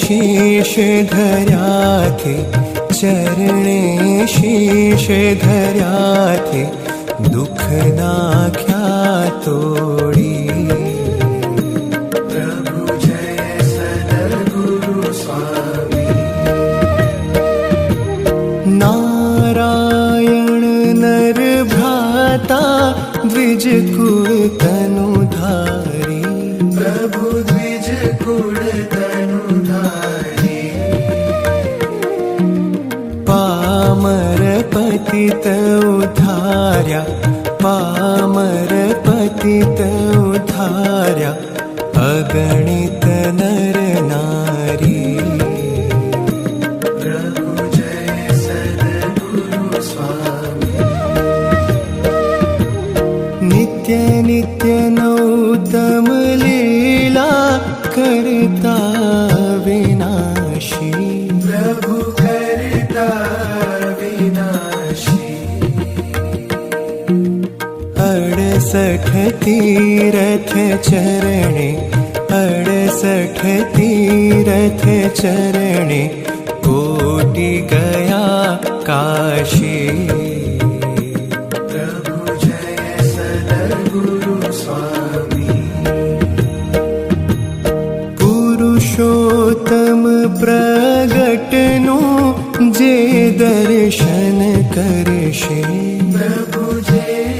शीश धर्याथे चरणे शीश धर्याथे दुख नाख्या तोडी। प्रभु जय सद्गुरु नारायण नर भ्राता द्विज कुल धारी। प्रभु पतित उद्धार्या पामर पतित उद्धार्या अगणित नर नारी। नित्य नित्य नौतम तीरथ चरणे अडसठ तीरथ चरणे कोटि गया काशी। प्रभु जय सद्गुरु स्वामी। पुरुषोत्तम प्रगटनु जे दर्शन करशे। प्रभु जे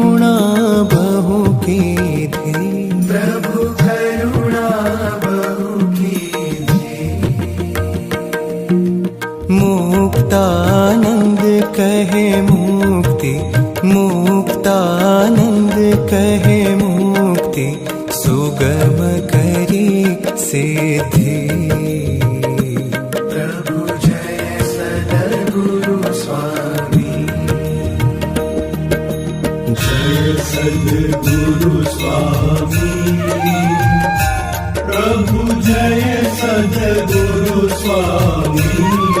मुक्तानंद कहे मुक्ति, मुक्तानंद कहे मुक्ति, सुगम करी जय सद्गुरु स्वामी। प्रभु जय सद्गुरु स्वामी।